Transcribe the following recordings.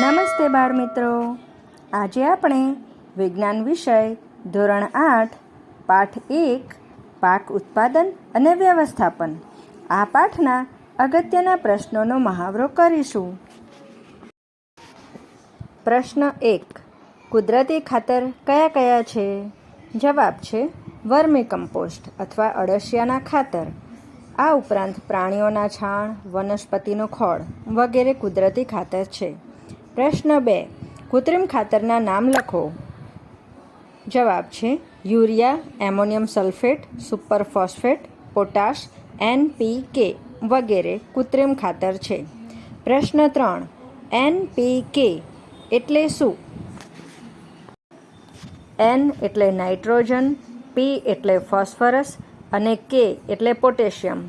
નમસ્તે બાળ મિત્રો. આજે આપણે વિજ્ઞાન વિષય ધોરણ આઠ, પાઠ એક, પાક ઉત્પાદન અને વ્યવસ્થાપન. આ પાઠના અગત્યના પ્રશ્નોનો મહાવરો કરીશું. પ્રશ્ન એક. કુદરતી ખાતર કયા કયા છે? જવાબ છે, વર્મી કમ્પોસ્ટ અથવા અળસિયાના ખાતર. આ ઉપરાંત પ્રાણીઓના છાણ, વનસ્પતિનો ખોળ વગેરે કુદરતી ખાતર છે. પ્રશ્ન બે. કૃત્રિમ ખાતરના નામ લખો. જવાબ છે urea, ammonium sulphate, super phosphate, potash NPK વગેરે કૃત્રિમ ખાતર છે. પ્રશ્ન ત્રણ. એનપીકે એટલે શું? એન એટલે નાઇટ્રોજન, પી એટલે ફોસ્ફરસ અને કે એટલે પોટેશિયમ.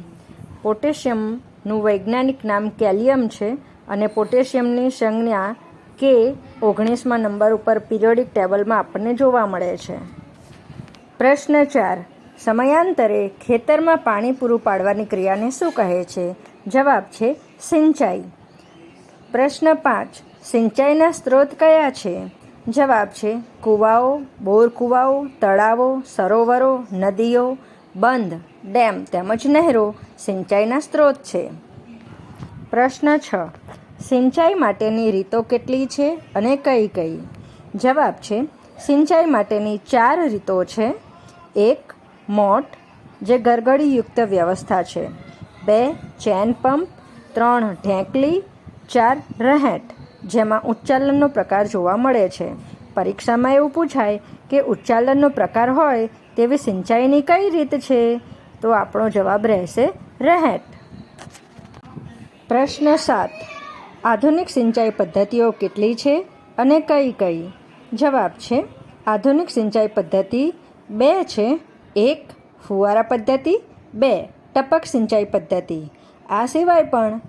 પોટેશિયમનું વૈજ્ઞાનિક નામ કેલિયમ છે. અને પોટેશિયમની સંજ્ઞા કે ઓગણીસમાં નંબર ઉપર પિરિયોડિક ટેબલમાં આપણને જોવા મળે છે. પ્રશ્ન ચાર. સમયાંતરે ખેતરમાં પાણી પૂરું પાડવાની ક્રિયાને શું કહે છે? જવાબ છે, સિંચાઈ. પ્રશ્ન પાંચ. સિંચાઈના સ્ત્રોત કયા છે? જવાબ છે, કૂવાઓ બોર કૂવાઓ તળાવો, સરોવરો, નદીઓ, બંધ, ડેમ તેમજ નહેરો સિંચાઈના સ્ત્રોત છે. પ્રશ્ન છ. સિંચાઈ માટેની રીતો કેટલી છે અને કઈ કઈ? જવાબ છે, સિંચાઈ માટેની ચાર રીતો છે. એક, મોટ, જે ગરગડીયુક્ત વ્યવસ્થા છે. બે, ચેન પંપ. ત્રણ, ઢેંકલી. ચાર રહેટ જેમાં ઉચ્ચાલનનો પ્રકાર જોવા મળે છે. પરીક્ષામાં એવું પૂછાય કે ઉચ્ચાલનનો પ્રકાર હોય તેવી સિંચાઈની કઈ રીત છે? તો આપણો જવાબ રહેશે રહેટ પ્રશ્ન સાત. આધુનિક સિંચાઈ પદ્ધતિઓ કેટલી છે અને કઈ કઈ? જવાબ છે, આધુનિક સિંચાઈ પદ્ધતિ બે છે. એક, ફુવારા પદ્ધતિ. બે, ટપક સિંચાઈ પદ્ધતિ. આ સિવાય પણ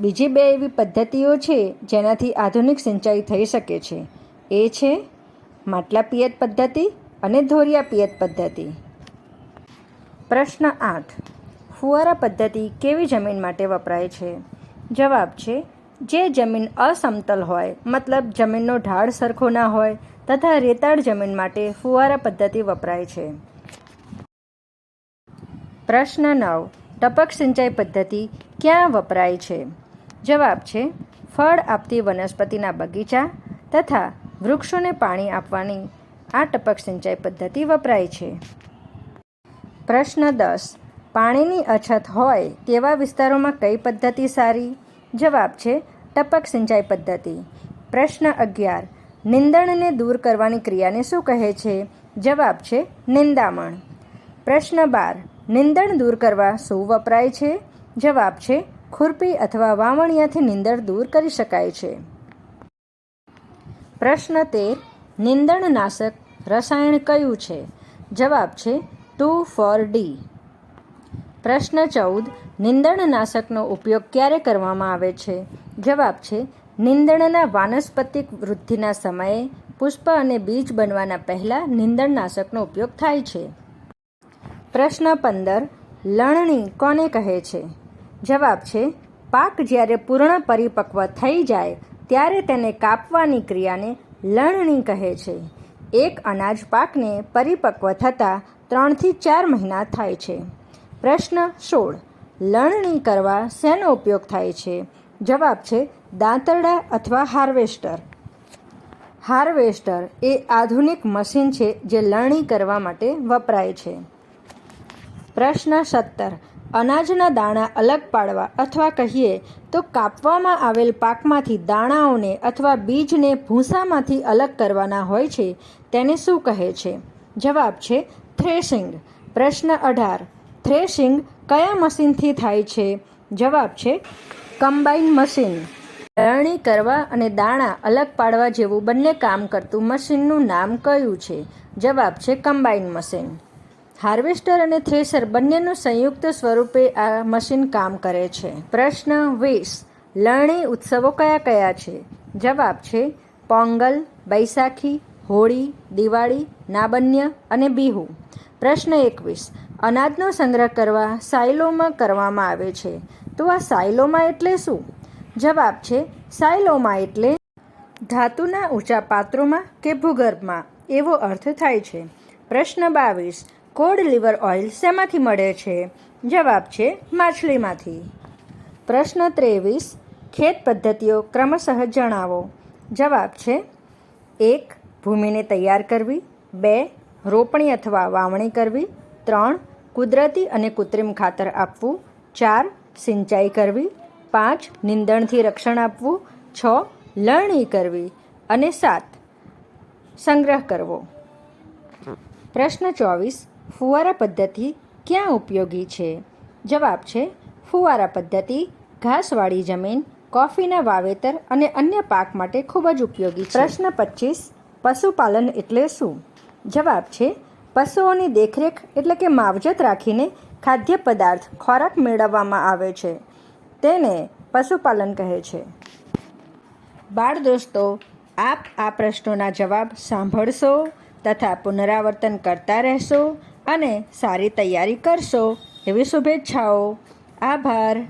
બીજી બે એવી પદ્ધતિઓ છે જેનાથી આધુનિક સિંચાઈ થઈ શકે છે. એ છે, માટલા પિયત પદ્ધતિ અને ધોરિયા પિયત પદ્ધતિ. પ્રશ્ન આઠ. ફુવારા પદ્ધતિ કેવી જમીન માટે વપરાય છે? જવાબ છે જે જમીન અસમતલ હોય, મતલબ જમીનનો ઢાળ સરખો ના હોય તથા રેતાળ જમીન માટે ફુવારા પદ્ધતિ વપરાય છે. પ્રશ્ન નવ. ટપક સિંચાઈ પદ્ધતિ ક્યાં વપરાય છે? જવાબ છે, ફળ આપતી વનસ્પતિના બગીચા તથા વૃક્ષોને પાણી આપવાની આ ટપક સિંચાઈ પદ્ધતિ વપરાય છે. પ્રશ્ન દસ. પાણીની અછત હોય તેવા વિસ્તારોમાં કઈ પદ્ધતિ સારી? જવાબ છે ટપક સિંચાઈ પદ્ધતિ. પ્રશ્ન અગિયાર. નિંદણને દૂર કરવાની ક્રિયાને શું કહે છે? જવાબ છે નિંદામણ. પ્રશ્ન બાર. નિંદણ દૂર કરવા શું વપરાય છે? જવાબ છે ખુરપી અથવા વાવણિયાથી નિંદણ દૂર કરી શકાય છે. પ્રશ્ન તેર. નિંદણનાશક રસાયણ કયું છે? જવાબ છે ટુ ફોર ડી. પ્રશ્ન ચૌદ. નિંદણનાશકનો ઉપયોગ ક્યારે કરવામાં આવે છે? જવાબ છે, નિંદણના વાનસ્પતિક વૃદ્ધિના સમયે પુષ્પ અને બીજ બનવાના પહેલાં નિંદણનાશકનો ઉપયોગ થાય છે. પ્રશ્ન પંદર, લણણી કોને કહે છે? જવાબ છે, પાક જ્યારે પૂર્ણ પરિપક્વ થઈ જાય, ત્યારે તેને કાપવાની ક્રિયાને લણણી કહે છે. એક અનાજ પાકને પરિપક્વ થતાં ત્રણથી ચાર મહિના થાય છે. પ્રશ્ન સોળ લણણી કરવા શેનો ઉપયોગ થાય છે? જવાબ છે, દાંતરડા અથવા હાર્વેસ્ટર. હાર્વેસ્ટર એ આધુનિક મશીન છે જે લણણી કરવા માટે વપરાય છે. પ્રશ્ન સત્તર. અનાજના દાણા અલગ પાડવા અથવા કહીએ તો કાપવામાં આવેલ પાકમાંથી દાણાઓને અથવા બીજને ભૂસામાંથી અલગ કરવાના હોય છે, તેને શું કહે છે? જવાબ છે, થ્રેશિંગ. પ્રશ્ન અઢાર. થ્રેશિંગ કયા મશીનથી થાય છે? જવાબ છે કમ્બાઈન મશીન. લણણી કરવા અને દાણા અલગ પાડવા જેવું બંને કામ કરતું મશીનનું નામ કયું છે? જવાબ છે કમ્બાઈન મશીન. હાર્વેસ્ટર અને થ્રેસર બંનેનું સંયુક્ત સ્વરૂપે આ મશીન કામ કરે છે. પ્રશ્ન વીસ, લણણી ઉત્સવો કયા કયા છે? જવાબ છે, પોંગલ, બૈસાખી, હોળી, દિવાળી, નાબન્ય અને બિહુ. પ્રશ્ન એકવીસ. અનાજનો સંગ્રહ કરવા સાયલોમાં કરવામાં આવે છે. તો આ સાયલોમાં એટલે શું? જવાબ છે, સાયલોમાં એટલે ધાતુના ઊંચા પાત્રોમાં કે ભૂગર્ભમાં. એવો અર્થ થાય છે. પ્રશ્ન બાવીસ. કોડ લીવર ઓઇલ શેમાંથી મળે છે? જવાબ છે, માછલીમાંથી. પ્રશ્ન ત્રેવીસ. ખેત પદ્ધતિઓ ક્રમશઃ જણાવો. જવાબ છે, એક, ભૂમિને તૈયાર કરવી. બે રોપણી અથવા વાવણી કરવી, ત્રણ, કુદરતી અને કૃત્રિમ ખાતર આપવું, ચાર, સિંચાઈ કરવી, પાંચ, નિંદણથી રક્ષણ આપવું, છ, લણણી કરવી અને સાત, સંગ્રહ કરવો. પ્રશ્ન ચોવીસ, ફુવારા પદ્ધતિ ક્યાં ઉપયોગી છે? જવાબ છે, ફુવારા પદ્ધતિ ઘાસવાળી જમીન, કોફીના વાવેતર અને અન્ય પાક માટે ખૂબ જ ઉપયોગી પ્રશ્ન પચીસ, પશુપાલન એટલે શું? જવાબ છે, પશુઓની દેખરેખ એટલે કે માવજત રાખીને ખાદ્ય પદાર્થ ખોરાક મેળવવામાં આવે છે. તેને પશુપાલન કહે છે. બાળ દોસ્તો, આપ આ પ્રશ્નોના જવાબ સાંભળશો તથા પુનરાવર્તન કરતા રહેશો અને સારી તૈયારી કરશો. એવી શુભેચ્છાઓ. આભાર.